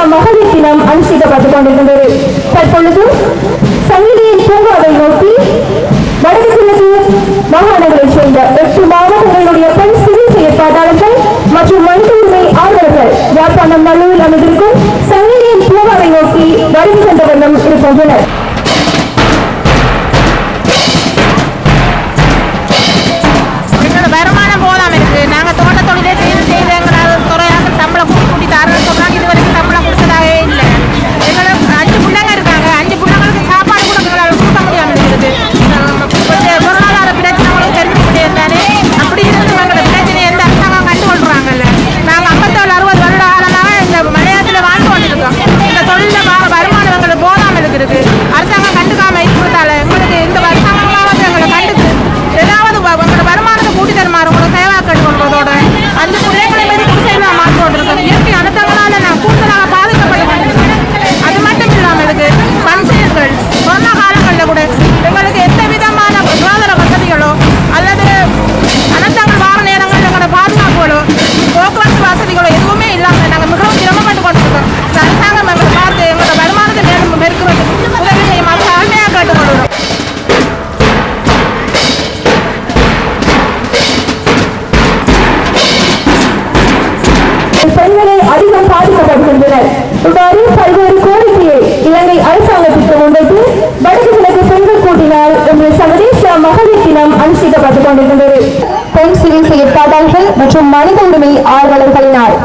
சர்வதேச மகளிர் தினம் அனுஷ்டிக்கப்பட்டுக் கொண்டிருந்தது தற்பொழுது சங்கிலியின் பூங்காவை நோக்கி வடக்கு கிழக்கு மாகாணங்களைச் சேர்ந்த எட்டு மாவட்டங்களுடைய பெண் சிவில் செயற்பாட்டாளர்கள் மற்றும் மனித உரிமை ஆர்வலர்கள் யாழ்ப்பாணம் நல்லூரில் அமைந்திருக்கும் சங்கிலியின் பூங்காவை நோக்கி வருகை சென்ற வண்ணம் இருக்கின்றனர். இவ்வாறு பல்வேறு கோரிக்கையை இலங்கை அரசாங்கத்திற்கு முன்வைத்து வடக்கு கிழக்கு பெண்கள் கூட்டினால் இன்று சர்வதேச மகளிர் தினம் அனுஷ்டிக்கப்பட்டுக் கொண்டிருந்தது பெண் சிவில் செயற்பாட்டாளர்கள் மற்றும் மனித உரிமை ஆர்வலர்களினால்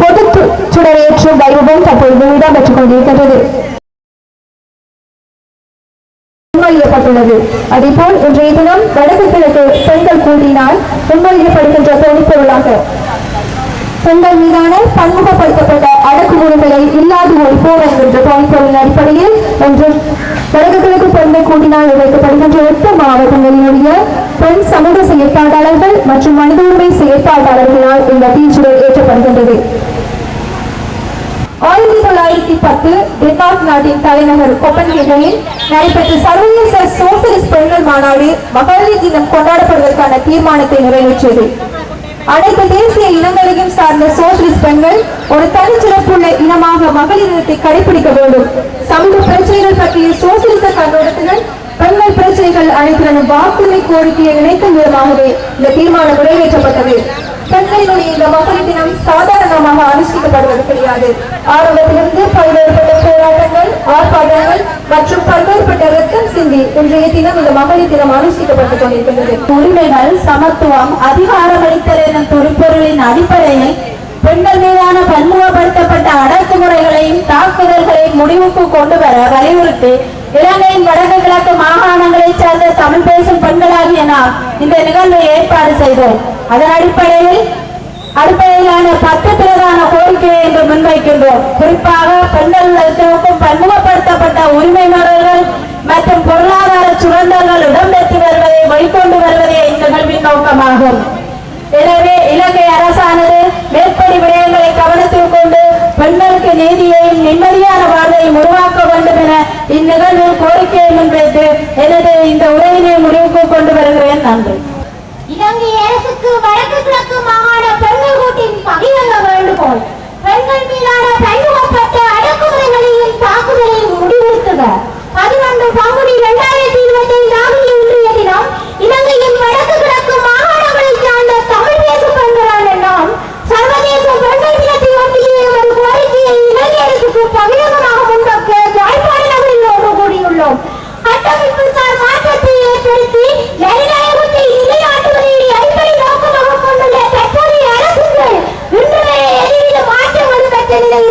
பொது சுடரேற்றும் வைபவம் தற்பொழுது இடம்பெற்றுக் கொண்டிருக்கின்றது. முன்மொழியப்பட்டுள்ளது. அதேபோல் இன்றைய தினம் வடக்கு கிழக்கு பெண்கள் கூட்டினால் முன்மொழியப்படுகின்ற தொழிற்பொருளாக பெண்கள் மீதான பன்முகப்படுத்தப்பட்ட அடக்குமுறைகளை இல்லாது ஒழிப்போம் என்கின்ற தொழிற்பொருளின் அடிப்படையில் இன்று வடக்கு கிழக்கு கூட்டினால் வைக்கப்படுகின்ற எட்டு மாவட்டங்களினுடைய பெண் சமூக செயற்பாட்டாளர்கள் மற்றும் மனித உரிமை செயற்பாட்டாளர்களால் இந்த தீச்சுடர் ஏற்றப்படுகின்றது. ஆயிரத்தி தொள்ளாயிரத்தி பத்து டென்மார்க் நாட்டின் தலைநகர் கொப்பன்ஹேகனில் நடைபெற்ற சர்வதேச சோசியலிஸ்ட் பெண்கள் மாநாடு மகளிர் தினம் கொண்டாடப்படுவதற்கான தீர்மானத்தை நிறைவேற்றியது. அனைத்து தேசிய இனங்களையும் சார்ந்த சோசியலிஸ்ட் பெண்கள் ஒரு தனிச்சிறப்புள்ள இனமாக மகளிர் இனத்தை கடைபிடிக்க வேண்டும். சமூக பிரச்சனைகள் பற்றிய சோசலிச கண்ணோட்டத்துடன் பெண்கள் பிரச்சனைகள் அனைத்துடனும் வாக்குரிமை கோரிக்கையை இணைக்கும் விதமாகவே இந்த தீர்மானம் நிறைவேற்றப்பட்டது. பெண்களினுடைய இந்த மகளிர் தினம் சாதாரணமாக அனுஷ்டிக்கப்படுவது கிடையாது. ஆரம்பத்திலிருந்து பல்வேறுபட்ட போராட்டங்கள் ஆர்ப்பாட்டங்கள் மற்றும் பல்வேறுபட்ட ரத்தம் சிந்தி இன்றைய தினம் இந்த மகளிர் தினம் அனுஷ்டிக்கப்பட்டுக் கொண்டிருக்கிறது உரிமைகள் சமத்துவம் அதிகாரமளித்தல் எனும் துருப்பொருளின் அடிப்படையில் பெண்கள் மீதான பன்முகப்படுத்தப்பட்ட அடக்குமுறைகளையும் தாக்குதல்களையும் முடிவுக்கு கொண்டு வர வலியுறுத்தி இலங்கையின் வடக்கு கிழக்கு மாகாணங்களைச் சார்ந்த தமிழ் பேசும் பெண்களாகிய நாம் இந்த நிகழ்வை ஏற்பாடு செய்தோம். அதன் அடிப்படையில் அடிப்படையிலான பத்து பிரதான கோரிக்கையை இன்று முன்வைக்கின்றோம். குறிப்பாக பெண்களுக்கும் பன்முகப்படுத்தப்பட்ட உரிமை மறுகள் மற்றும் பொருளாதார சுரண்டல்கள் இடம்பெற்று வருவதை வெளிக்கொண்டு வருவதே இந்நிகழ்வின் நோக்கமாகும். எனவே இலங்கை அரசானது மேற்படி விடயங்களை கவனத்தில் கொண்டு பெண்களுக்கு நீதியையும் நிம்மதியான வாழ்வையும் உருவாக்க வேண்டும் என இந்நிகழ்வில் கோரிக்கையை முன்வைத்து எனது இந்த உரையினை முடிவுக்கு கொண்டு வருகிறேன். நன்றி. இலங்கை அரசுக்கு வடக்கு கிழக்கு மாகாண பெண்கள் கூட்டின் பகிரங்க வேண்டுகோள். பெண்கள் மீதான பன்முகப்பட்ட அடக்குமுறைகளையும் ಇಲ್ಲ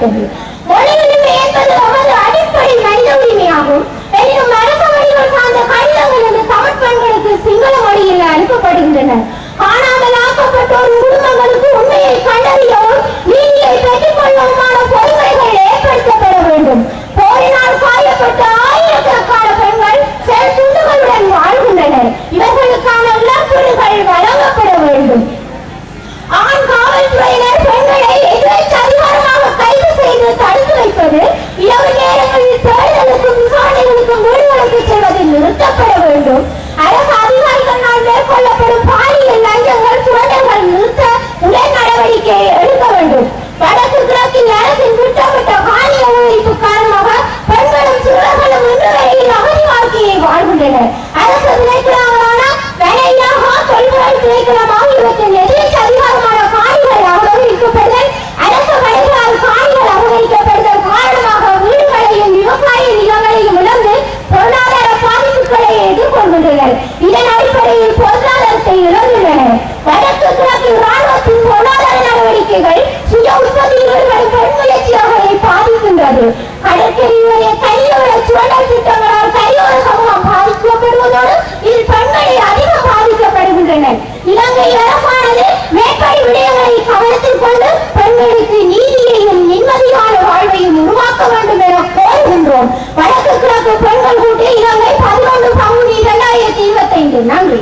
திட்டமிட்டது மொழி உரிமை என்பது நமது அடிப்படை மனித உரிமையாகும்? எனினும் அரச மொழிகள் சார்ந்த கடிதங்கள் இந்த தமிழ் பெண்களுக்கு சிங்கள மொழியில் அனுப்பப்படுகின்றன. காணாமல் ஆக்கப்பட்டோர் குடும்பங்களுக்கு உண்மையை கண்டறியவும் நீதியை பெற்றுக் கொள்ளவுமான பொறுமைகள் வாழ்கின்றனர் அரசு திணைக்களங்களான வேலையாக தொல்பொருள் திணைக்களம் ஆகியவற்றின் எதிர்த்து மேற்படி விடயங்களை கவனத்தில் கொண்டு பெண்களுக்கு நீதியையும் நிம்மதியான வாழ்வையும் உருவாக்க வேண்டும் என கோருகின்றோம். வடக்கு கிழக்கு பெண்கள் கூட்டி இலங்கை பதினொன்று பங்குனி இரண்டாயிரத்தி நன்றி.